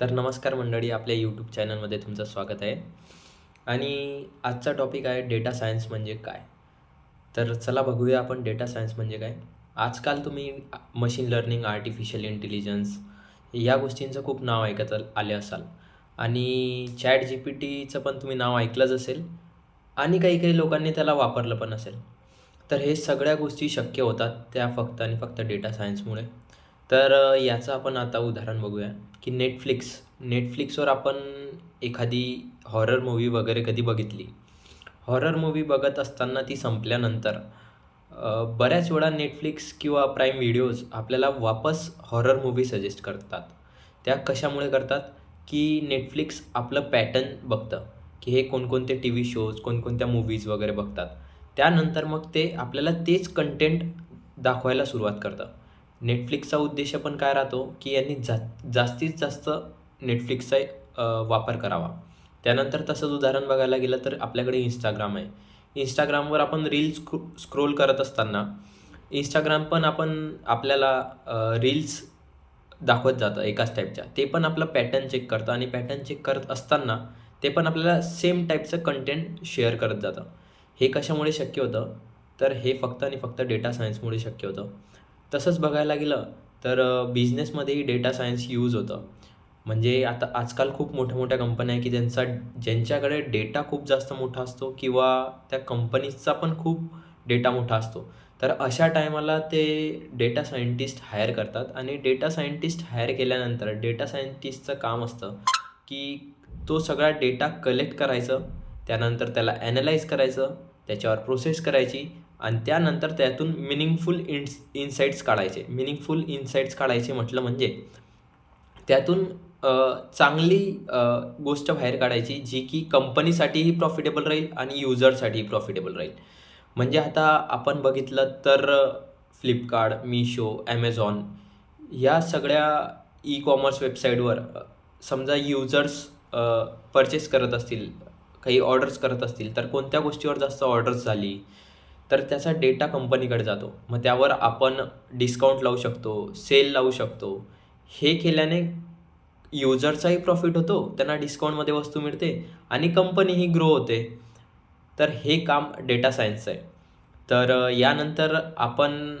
तर नमस्कार मंडळी आपल्या यूट्यूब चॅनलमध्ये तुमचं स्वागत आहे. आणि आजचा टॉपिक आहे डेटा सायन्स म्हणजे काय? तर चला बघूया आपण डेटा सायन्स म्हणजे काय? आजकाल तुम्ही मशीन लर्निंग आर्टिफिशियल इंटेलिजन्स या गोष्टींचं खूप नाव ऐकत आले असाल. आणि चॅट जी पी टीचं पण तुम्ही नाव ऐकलंच असेल. आणि काही काही लोकांनी त्याला वापरलं पण असेल. तर हे सगळ्या गोष्टी शक्य होतात त्या फक्त आणि फक्त डेटा सायन्समुळे तर याचं आपण आता उदाहरण बघूया. की नेटफ्लिक्स नेटफ्लिक्सवर आपण एखादी हॉरर मूवी वगैरे कधी बघितली? हॉरर मूवी बघत असताना ती संपल्यानंतर बऱ्याच वेळा नेटफ्लिक्स किंवा प्राईम व्हिडिओज आपल्याला वापस हॉरर मूवी सजेस्ट करतात. त्या कशामुळे करतात? की नेटफ्लिक्स आपलं पॅटर्न बघतं की हे कोणकोणते टी व्ही शोज कोणकोणत्या मूवीज वगैरे बघतात. त्यानंतर मग ते आपल्याला तेच कंटेंट दाखवायला सुरुवात करतं. नेटफ्लिक्सचा उद्देश पण काय राहतो की यांनी जा जास्तीत जास्त नेटफ्लिक्सचा वापर करावा. त्यानंतर तसंच उदाहरण बघायला गेलं तर आपल्याकडे इंस्टाग्राम आहे. इंस्टाग्रामवर आपण रील्स स्क्रोल करत असताना इंस्टाग्राम पण आपण आपल्याला रील्स दाखवत जातं एकाच टाईपच्या ते पण आपलं पॅटर्न चेक करतं आणि पॅटर्न चेक करत असताना ते पण आपल्याला सेम टाईपचं कंटेंट शेअर करत जातं. हे कशामुळे शक्य होतं? तर हे फक्त आणि फक्त डेटा सायन्समुळे शक्य होतं. तसंच बघायला गेलं तर बिझनेसमध्येही डेटा सायन्स यूज होतं. म्हणजे आता आजकाल खूप मोठ्या मोठ्या कंपन्या आहे की ज्यांचा ज्यांच्याकडे डेटा खूप जास्त मोठा असतो किंवा त्या कंपनीजचा पण खूप डेटा मोठा असतो. तर अशा टायमाला ते डेटा सायंटिस्ट हायर करतात आणि डेटा सायंटिस्ट हायर केल्यानंतर डेटा सायंटिस्टचं काम असतं की तो सगळा डेटा कलेक्ट करायचं त्यानंतर त्याला ॲनालाइज करायचं त्याच्यावर प्रोसेस करायची आणि त्यानंतर त्यातून मिनिंगफुल इन्स इन्साईट्स काढायचे. मिनिंगफुल इन्साईट्स काढायचे म्हटलं म्हणजे त्यातून चांगली गोष्ट बाहेर काढायची जी की कंपनीसाठीही प्रॉफिटेबल राहील आणि युजरसाठीही प्रॉफिटेबल राहील. म्हणजे आता आपण बघितलं तर फ्लिपकार्ट मिशो ॲमेझॉन या सगळ्या ई कॉमर्स वेबसाईटवर समजा युजर्स परचेस करत असतील काही ऑर्डर्स करत असतील तर कोणत्या गोष्टीवर जास्त ऑर्डर्स झाली? तर त्याचा डेटा कंपनीकडे जातो. मग त्यावर आपण डिस्काउंट लावू शकतो सेल लावू शकतो. हे केल्याने युजरचाही प्रॉफिट होतो त्यांना डिस्काउंटमध्ये वस्तू मिळते आणि कंपनीही ग्रो होते. तर हे काम डेटा सायन्सचं आहे. तर यानंतर आपण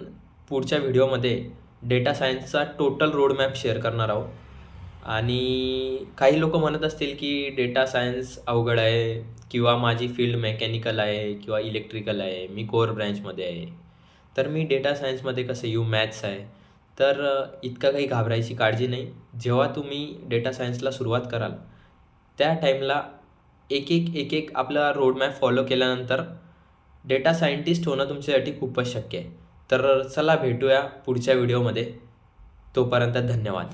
पुढच्या व्हिडिओमध्ये डेटा सायन्सचा टोटल रोडमॅप शेअर करणार आहोत. आणि काही लोक म्हणत असतील की डेटा सायन्स अवघड आहे किंवा माझी फील्ड मेकॅनिकल आहे किंवा इलेक्ट्रिकल आहे मी कोर ब्रँचमध्ये आहे. तर मी डेटा सायन्समध्ये कसं येऊ? मॅथ्स आहे. तर इतका इतकं काही घाबरायची काळजी नाही. जेव्हा तुम्ही डेटा सायन्सला सुरुवात कराल त्या टाईमला एक एक एक एक आपला रोडमॅप फॉलो केल्यानंतर डेटा सायंटिस्ट होणं तुमच्यासाठी खूपच शक्य आहे. तर चला भेटूया पुढच्या व्हिडिओमध्ये तोपर्यंत धन्यवाद.